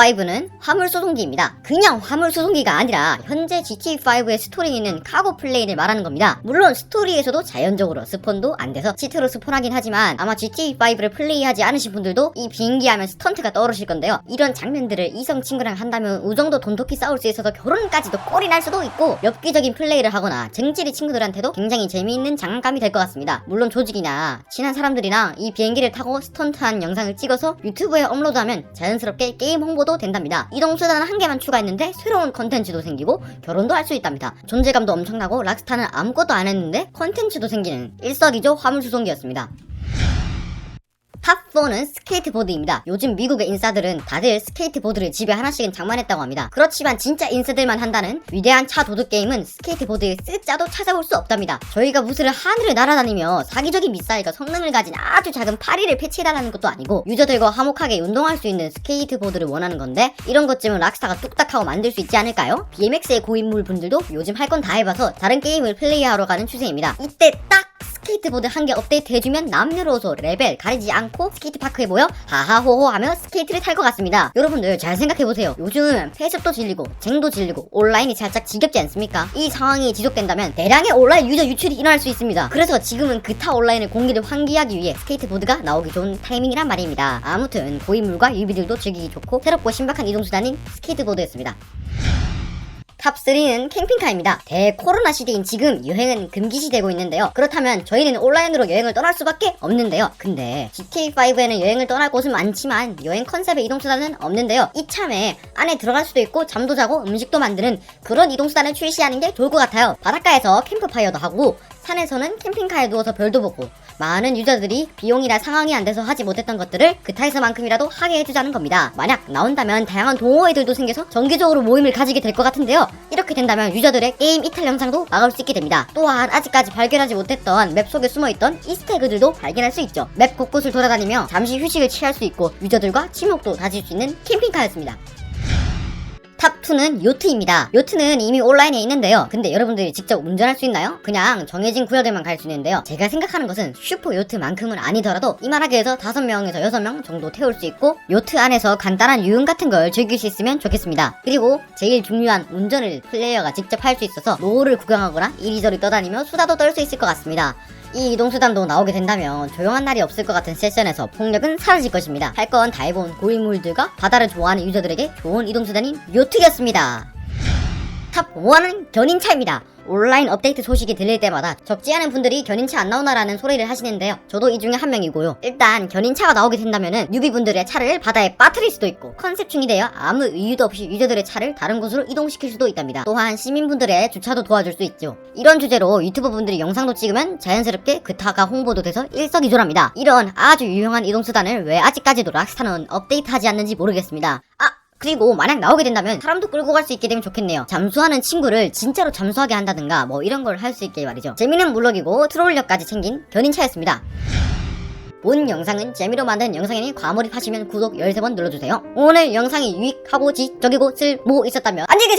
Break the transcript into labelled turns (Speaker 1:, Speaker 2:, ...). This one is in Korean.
Speaker 1: 탑5는 화물 수송기입니다. 그냥 화물 수송기가 아니라 현재 GTA5의 스토리에 있는 카고 플레이를 말하는 겁니다. 물론 스토리에서도 자연적으로 스폰도 안 돼서 치트로 스폰하긴 하지만 아마 GTA5를 플레이하지 않으신 분들도 이 비행기 하면 스턴트가 떠오르실 건데요. 이런 장면들을 이성 친구랑 한다면 우정도 돈독히 싸울 수 있어서 결혼까지도 꼴이 날 수도 있고 엽기적인 플레이를 하거나 쟁질이 친구들한테도 굉장히 재미있는 장난감이 될 것 같습니다. 물론 조직이나 친한 사람들이랑 이 비행기를 타고 스턴트한 영상을 찍어서 유튜브에 업로드하면 자연스럽게 게임 홍보도 된답니다. 이동수단 한 개만 추가했는데 새로운 컨텐츠도 생기고 결혼도 할 수 있답니다. 존재감도 엄청나고 락스타는 아무것도 안 했는데 컨텐츠도 생기는 일석이조 화물 수송기였습니다. 탑4는 스케이트보드입니다. 요즘 미국의 인싸들은 다들 스케이트보드를 집에 하나씩은 장만했다고 합니다. 그렇지만 진짜 인싸들만 한다는 위대한 차 도둑 게임은 스케이트보드의 쓰자도 찾아볼 수 없답니다. 저희가 무스를 하늘을 날아다니며 사기적인 미사일과 성능을 가진 아주 작은 파리를 패치해달라는 것도 아니고 유저들과 화목하게 운동할 수 있는 스케이트보드를 원하는 건데 이런 것쯤은 락스타가 뚝딱하고 만들 수 있지 않을까요? BMX의 고인물 분들도 요즘 할 건 다 해봐서 다른 게임을 플레이하러 가는 추세입니다. 이때 딱 스케이트보드 한 개 업데이트 해주면 남녀로서 레벨 가리지 않고 스케이트파크에 모여 하하호호 하며 스케이트를 탈 것 같습니다. 여러분들 잘 생각해보세요. 요즘 패습도 질리고 쟁도 질리고 온라인이 살짝 지겹지 않습니까? 이 상황이 지속된다면 대량의 온라인 유저 유출이 일어날 수 있습니다. 그래서 지금은 그타 온라인의 공기를 환기하기 위해 스케이트보드가 나오기 좋은 타이밍이란 말입니다. 아무튼 고인물과 유비들도 즐기기 좋고 새롭고 신박한 이동수단인 스케이트보드였습니다. 탑3는 캠핑카입니다. 대코로나 시대인 지금 여행은 금기시되고 있는데요. 그렇다면 저희는 온라인으로 여행을 떠날 수밖에 없는데요. 근데 GTA5에는 여행을 떠날 곳은 많지만 여행 컨셉의 이동수단은 없는데요. 이참에 안에 들어갈 수도 있고 잠도 자고 음식도 만드는 그런 이동수단을 출시하는 게 좋을 것 같아요. 바닷가에서 캠프파이어도 하고 산에서는 캠핑카에 누워서 별도 보고 많은 유저들이 비용이나 상황이 안 돼서 하지 못했던 것들을 그타에서만큼이라도 하게 해주자는 겁니다. 만약 나온다면 다양한 동호회들도 생겨서 정기적으로 모임을 가지게 될 것 같은데요. 이렇게 된다면 유저들의 게임 이탈 영상도 막을 수 있게 됩니다. 또한 아직까지 발견하지 못했던 맵 속에 숨어있던 이스태그들도 발견할 수 있죠. 맵 곳곳을 돌아다니며 잠시 휴식을 취할 수 있고 유저들과 친목도 다질 수 있는 캠핑카였습니다. 탑2는 요트입니다. 요트는 이미 온라인에 있는데요. 근데 여러분들이 직접 운전할 수 있나요? 그냥 정해진 구역에만 갈 수 있는데요. 제가 생각하는 것은 슈퍼 요트만큼은 아니더라도 이만하게 해서 5명에서 6명 정도 태울 수 있고 요트 안에서 간단한 유흥 같은 걸 즐길 수 있으면 좋겠습니다. 그리고 제일 중요한 운전을 플레이어가 직접 할 수 있어서 노을을 구경하거나 이리저리 떠다니며 수다도 떨 수 있을 것 같습니다. 이 이동수단도 나오게 된다면 조용한 날이 없을 것 같은 세션에서 폭력은 사라질 것입니다. 할 건 다 해본 고인물들과 바다를 좋아하는 유저들에게 좋은 이동수단인 요트였습니다. 탑 1은 견인차입니다. 온라인 업데이트 소식이 들릴 때마다 적지 않은 분들이 견인차 안 나오나라는 소리를 하시는데요. 저도 이 중에 한 명이고요. 일단 견인차가 나오게 된다면은 뉴비분들의 차를 바다에 빠뜨릴 수도 있고 컨셉 중이 되어 아무 이유도 없이 유저들의 차를 다른 곳으로 이동시킬 수도 있답니다. 또한 시민분들의 주차도 도와줄 수 있죠. 이런 주제로 유튜버 분들이 영상도 찍으면 자연스럽게 그 타가 홍보도 돼서 일석이조랍니다. 이런 아주 유용한 이동수단을 왜 아직까지도 락스타는 업데이트하지 않는지 모르겠습니다. 아! 그리고 만약 나오게 된다면 사람도 끌고 갈 수 있게 되면 좋겠네요. 잠수하는 친구를 진짜로 잠수하게 한다든가 뭐 이런 걸 할 수 있게 말이죠. 재미는 물론이고 트롤력까지 챙긴 견인차였습니다. 본 영상은 재미로 만든 영상이니 과몰입하시면 구독 13번 눌러주세요. 오늘 영상이 유익하고 지적이고 쓸모 있었다면 안녕히 계세요.